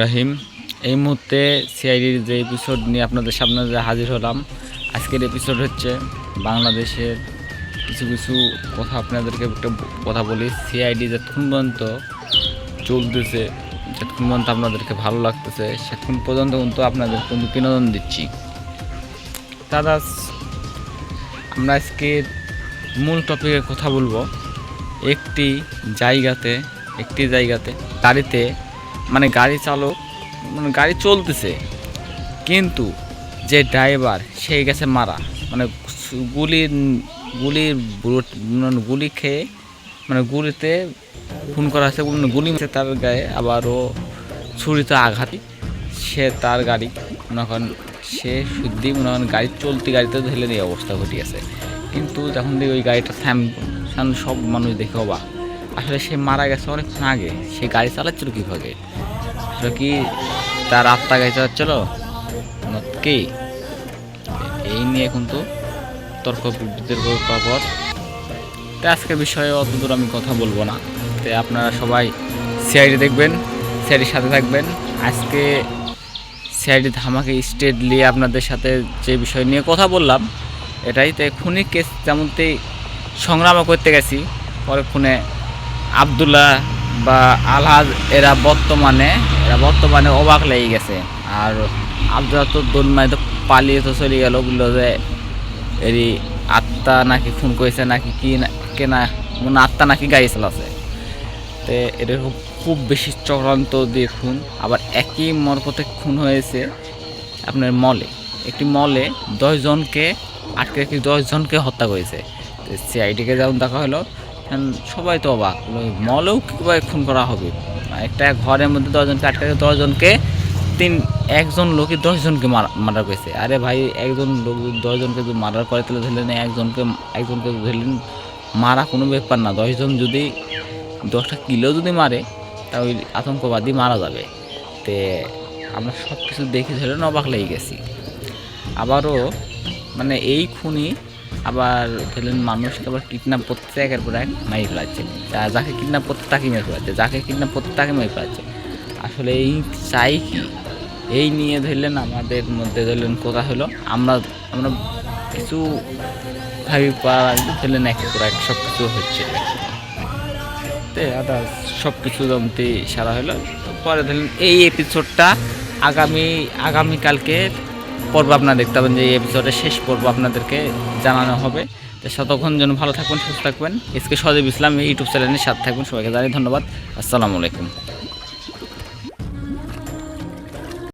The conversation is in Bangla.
রাহিম, এই মুহূর্তে সিআইডির যে এপিসোড নিয়ে আপনাদের সামনে যে হাজির হলাম, আজকের এপিসোড হচ্ছে বাংলাদেশের কিছু কিছু কথা আপনাদেরকে একটা কথা বলি। সিআইডি যতক্ষণ পর্যন্ত চলতেছে, যতক্ষণ পর্যন্ত আপনাদেরকে ভালো লাগতেছে, সেতক্ষণ পর্যন্ত কিন্তু আপনাদের কিন্তু বিনোদন দিচ্ছি। দাদা আমরা আজকে মূল টপিকের কথা বলব। একটি জায়গাতে একটি জায়গাতে গাড়িতে মানে গাড়ি চালক মানে গাড়ি চলতেছে। কিন্তু যে ড্রাইভার, সে গেছে মারা। মানে গুলি গুলির মানে গুলি খেয়ে মানে গুলিতে খুন করা হয়েছে মানে গুলি তার গায়ে আবারও ছুরিতে আঘাত সে তার গাড়ি, মনে করেন সে শুদ্ধি, মনে করেন গাড়ি চলতি গাড়িতে ধরলে এই অবস্থা ঘটিয়েছে। কিন্তু যখন দেখি ওই গাড়িটা তখন সব মানুষ দেখে অবাক। আসলে সে মারা গেছে অনেকক্ষণ আগে। সে গাড়ি চালাচ্ছিল কীভাবে? আসলে কি তার আত্মা গাড়ি চালাচ্ছিল? কি? এই নিয়ে কিন্তু তর্ক বিতর্ক পর তো আজকের বিষয়ে অত দূর আমি কথা বলব না। তো আপনারা সবাই সিআইডি দেখবেন, সিআইডির সাথে থাকবেন। আজকে সিআইডি ধামাকে স্টেট নিয়ে আপনাদের সাথে যে বিষয় নিয়ে কথা বললাম, এটাই। তো খুনি কেস যেমনতেই সংগ্রামও করতে গেছি, পরে খুনে আবদুল্লাহ বা আলহাজ, এরা বর্তমানে এরা বর্তমানে অবাক লেগে গেছে। আর আবদুল্লাহ তো দোলমায় তো পালিয়ে তো চলে গেল বলল যে এরই আত্মা নাকি খুন করেছে, নাকি কি কেনা মানে আত্মা নাকি গাড়ি চালাছে। তো এরকম খুব বেশি চক্রান্ত দিয়ে খুন, আবার একই মরকতে খুন হয়েছে আপনার মলে। একটি মলে দশজনকে, আটকে রেখে দশজনকে হত্যা করেছে। সিআইডিকে যেমন দেখা হলো সবাই তো অবাক। মলেও কীভাবে খুন করা হবে? একটা ঘরের মধ্যে দশজনকে আটকে দশজনকে তিন, একজন লোকই দশজনকে মার্ডার করেছে। আরে ভাই, একজন লোক দশজনকে যদি মার্ডার করে, তাহলে ধরলেন একজনকে একজনকে ধরলেন, মারা কোনো ব্যাপার না। দশজন যদি, দশটা কিলো যদি মারে তা ওই আতঙ্কবাদী মারা যাবে। তে আমরা সব কিছু দেখে ধরে অবাক লেগে গেছি। আবারও মানে এই খুনি আবার ধরলেন মানুষকে আবার কিডন্যাপ করতে একের পর এক মারি ফেলাচ্ছে। যাকে কিডন্যাপ করতে তাকে মেরে ফেলাচ্ছে, যাকে কিডন্যাপ করতে তাকে মেরে ফেলাচ্ছে। আসলে এই চাই কি? এই নিয়ে ধরলেন আমাদের মধ্যে ধরলেন কথা হলো, আমরা আমরা কিছু ভাবি ধরলেন একের পর এক সব কিছু হচ্ছে। তে আদার সব কিছু জমতে সারা হলো। পরে ধরলেন এই এপিসোডটা আগামী, আগামীকালকে পর্ব আপনারা দেখতে পাবেন যে এই এপিসোডের শেষ পর্ব আপনাদেরকে জানানো হবে। তো ততক্ষণ যেন ভালো থাকবেন, সুস্থ থাকবেন। এসকে সজীব ইসলাম ইউটিউব চ্যানেলের সাথে থাকবেন। সবাইকে জানাই ধন্যবাদ। আসসালামু আলাইকুম।